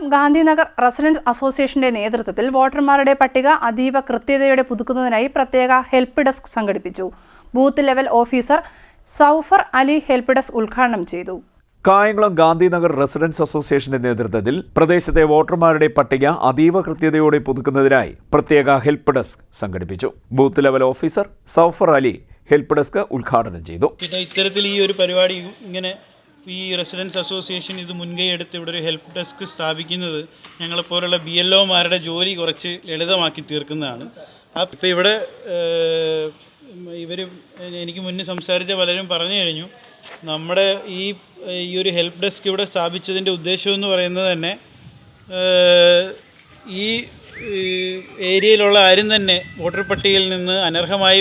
Kayamkulam Gandhinagar residence അസോസിയേഷന്റെ നേതൃത്വത്തിൽ വോട്ടർമാരുടെ പട്ടിക അതീവ കൃത്യതയോടെ പുതുക്കുന്നതിനായി പ്രത്യേക ഹെൽപ്പ് ഡെസ്ക് സംഘടിപ്പിച്ചു. Booth level officer Saufar Ali help desk ഉദ്ഘാടനം ചെയ്തു. കായംകുളം ഗാന്ധിനഗർ റെസിഡൻസ് അസോസിയേഷന്റെ നേതൃത്വത്തിൽ പ്രദേശത്തെ വോട്ടർമാരുടെ പട്ടിക അതീവ കൃത്യതയോടെ പുതുക്കുന്നതിനായി പ്രത്യേക ഹെൽപ്പ് ഡെസ്ക് സംഘടിപ്പിച്ചു. Booth level officer Saufar Ali help desk ഉദ്ഘാടനം ചെയ്തു. പിന്നെ ഇത്തരത്തിൽ ഈ ഒരു പരിപാടി ഇങ്ങനെ ഈ റെസിഡൻസ് അസോസിയേഷൻ ഇത് മുൻകൈ എടുത്ത് ഇവിടെ ഒരു ഹെൽപ്പ് ഡെസ്ക് സ്ഥാപിക്കുന്നത് ഞങ്ങളെപ്പോലുള്ള ബി എൽ ഒമാരുടെ ജോലി കുറച്ച് ലളിതമാക്കി തീർക്കുന്നതാണ്. അപ്പം ഇവിടെ ഇവർ എനിക്ക് മുന്നേ സംസാരിച്ച പലരും പറഞ്ഞു കഴിഞ്ഞു. നമ്മുടെ ഈ ഈ ഒരു ഹെൽപ്പ് ഡെസ്ക് ഇവിടെ സ്ഥാപിച്ചതിന്റെ ഉദ്ദേശം എന്ന് പറയുന്നത് തന്നെ ഈ ഏരിയയിലുള്ള ആരും തന്നെ വോട്ടർ പട്ടികയിൽ നിന്ന് അനർഹമായി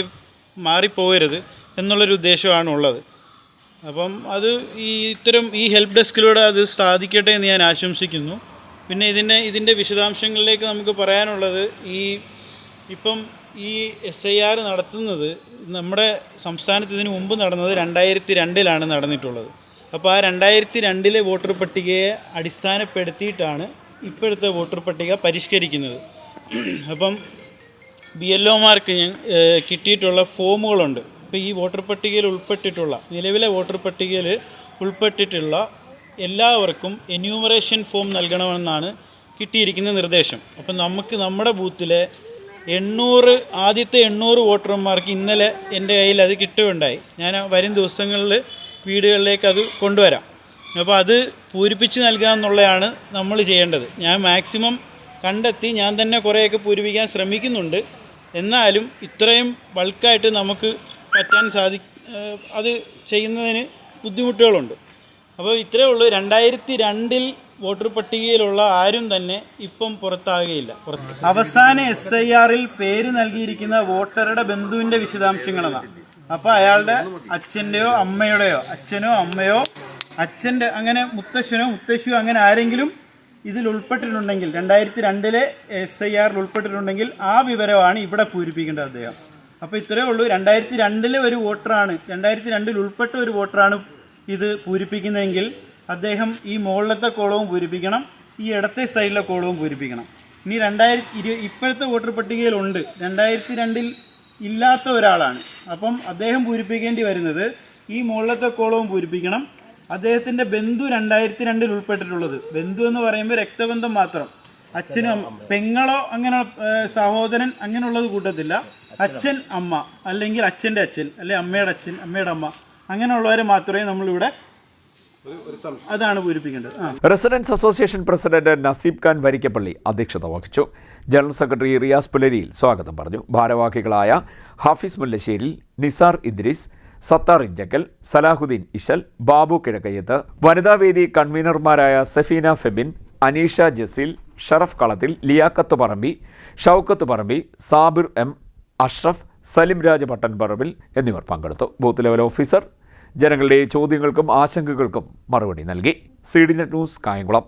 മാറിപ്പോകരുത് എന്നുള്ളൊരു ഉദ്ദേശമാണ് ഉള്ളത്. അപ്പം അത് ഈ ഇത്തരം ഈ ഹെൽപ്പ് ഡെസ്കിലൂടെ അത് സാധിക്കട്ടെ എന്ന് ഞാൻ ആശംസിക്കുന്നു. പിന്നെ ഇതിന്റെ ഇതിന്റെ വിശദാംശങ്ങളിലേക്ക് നമുക്ക് പറയാനുള്ളത് ഈ ഇപ്പം ഈ എസ് ഐ ആർ നടത്തുന്നത് നമ്മുടെ സംസ്ഥാനത്ത് ഇതിനു മുമ്പ് നടന്നത് രണ്ടായിരത്തി രണ്ടിലാണ് നടന്നിട്ടുള്ളത്. അപ്പോൾ ആ രണ്ടായിരത്തി രണ്ടിലെ വോട്ടർ പട്ടികയെ അടിസ്ഥാനപ്പെടുത്തിയിട്ടാണ് ഇപ്പോഴത്തെ വോട്ടർ പട്ടിക പരിഷ്കരിക്കുന്നത്. അപ്പം ബി എൽ ഒമാർക്ക് കിട്ടിയിട്ടുള്ള ഫോമുകളുണ്ട്. ഇപ്പോൾ ഈ വോട്ടർ പട്ടികയിൽ ഉൾപ്പെട്ടിട്ടുള്ള നിലവിലെ വോട്ടർ പട്ടികയിൽ ഉൾപ്പെട്ടിട്ടുള്ള എല്ലാവർക്കും എന്യൂമറേഷൻ ഫോം നൽകണമെന്നാണ് കിട്ടിയിരിക്കുന്ന നിർദ്ദേശം. അപ്പം നമുക്ക് നമ്മുടെ ബൂത്തിലെ എണ്ണൂറ് ആദ്യത്തെ എണ്ണൂറ് വോട്ടർമാർക്ക് ഇന്നലെ എന്റെ കയ്യിൽ അത് കിട്ടുകയുണ്ടായി. ഞാൻ വരും ദിവസങ്ങളിൽ വീടുകളിലേക്ക് അത് കൊണ്ടുവരാം. അപ്പോൾ അത് പൂരിപ്പിച്ച് നൽകുക എന്നുള്ളതാണ് നമ്മൾ ചെയ്യേണ്ടത്. ഞാൻ മാക്സിമം കണ്ടെത്തി ഞാൻ തന്നെ കുറേയൊക്കെ പൂരിപ്പിക്കാൻ ശ്രമിക്കുന്നുണ്ട്. എന്നാലും ഇത്രയും ബൾക്കായിട്ട് നമുക്ക് പറ്റാൻ സാധി അത് ചെയ്യുന്നതിന് ബുദ്ധിമുട്ടുകളുണ്ട്. അപ്പോൾ ഇത്രയേ ഉള്ളൂ. രണ്ടായിരത്തി രണ്ടിൽ വോട്ടർ പട്ടികയിലുള്ള ആരും തന്നെ ഇപ്പം പുറത്താകുകയില്ല. പുറത്ത്. അവസാന എസ് ഐ ആറിൽ പേര് നൽകിയിരിക്കുന്ന വോട്ടറുടെ ബന്ധുവിന്റെ വിശദാംശങ്ങളാണ് അപ്പോൾ അയാളുടെ അച്ഛന്റെയോ അമ്മയുടെയോ അച്ഛനോ അമ്മയോ അച്ഛന്റെ അങ്ങനെ മുത്തശ്ശനോ മുത്തശ്ശിയോ അങ്ങനെ ആരെങ്കിലും ഇതിൽ ഉൾപ്പെട്ടിട്ടുണ്ടെങ്കിൽ രണ്ടായിരത്തി രണ്ടിലെ എസ് ഐ ആറിൽ ഉൾപ്പെട്ടിട്ടുണ്ടെങ്കിൽ ആ വിവരമാണ് ഇവിടെ പൂരിപ്പിക്കേണ്ടത് അദ്ദേഹം. അപ്പോൾ ഇത്രയേ ഉള്ളൂ. രണ്ടായിരത്തി രണ്ടിലെ ഒരു വോട്ടറാണ് രണ്ടായിരത്തി രണ്ടിൽ ഉൾപ്പെട്ട ഒരു വോട്ടറാണ് ഇത് പൂരിപ്പിക്കുന്നതെങ്കിൽ അദ്ദേഹം ഈ മുകളിലത്തെ കോളവും പൂരിപ്പിക്കണം ഈ ഇടത്തെ സൈഡിലെ കോളവും പൂരിപ്പിക്കണം. ഇനി രണ്ടായിരത്തി ഇരു ഇപ്പോഴത്തെ വോട്ടർ പട്ടികയിലുണ്ട്. രണ്ടായിരത്തി രണ്ടിൽ ഇല്ലാത്ത ഒരാളാണ്. അപ്പം അദ്ദേഹം പൂരിപ്പിക്കേണ്ടി വരുന്നത് ഈ മുകളിലത്തെ കോളവും പൂരിപ്പിക്കണം. അദ്ദേഹത്തിന്റെ ബന്ധു രണ്ടായിരത്തി രണ്ടിൽ ഉൾപ്പെട്ടിട്ടുള്ളത്. ബന്ധു എന്ന് പറയുമ്പോൾ രക്തബന്ധം മാത്രം. അച്ഛനും പെങ്ങളോ അങ്ങനെ സഹോദരൻ അങ്ങനെയുള്ളത് കൂട്ടത്തില്ല. അച്ഛൻ അമ്മ അല്ലെങ്കിൽ അച്ഛന്റെ അച്ഛൻ അല്ലെ അമ്മയുടെ അച്ഛൻ അമ്മയുടെ അമ്മ അങ്ങനെയുള്ളവരെ മാത്രമേ നമ്മളിവിടെ അതാണ് പൂരിപ്പിക്കേണ്ടത്. Residence association president Naseeb Khan Varikkappally അധ്യക്ഷത വഹിച്ചു. ജനറൽ സെക്രട്ടറി റിയാസ് പുലരിയിൽ സ്വാഗതം പറഞ്ഞു. ഭാരവാഹികളായ ഹാഫിസ് മുല്ലശ്ശേരി നിസാർ ഇദ്രിസ് സത്താർ ഇഞ്ചക്കൽ സലാഹുദ്ദീൻ ഇഷൽ ബാബു കിഴക്കയ്യത്ത് വനിതാവേദി കൺവീനർമാരായ സഫീന ഫെബിൻ അനീഷ ജസീൽ ഷറഫ് കളത്തിൽ ലിയാക്കത്ത് പറമ്പി ഷൗക്കത്ത് പറമ്പി സാബിർ എം അഷ്റഫ് സലിം രാജ പട്ടൻ പറമ്പിൽ എന്നിവർ പങ്കെടുത്തു. ബൂത്ത് ലെവൽ ഓഫീസർ ജനങ്ങളുടെ ചോദ്യങ്ങൾക്കും ആശങ്കകൾക്കും മറുപടി നൽകി. C D net news Kayamkulam.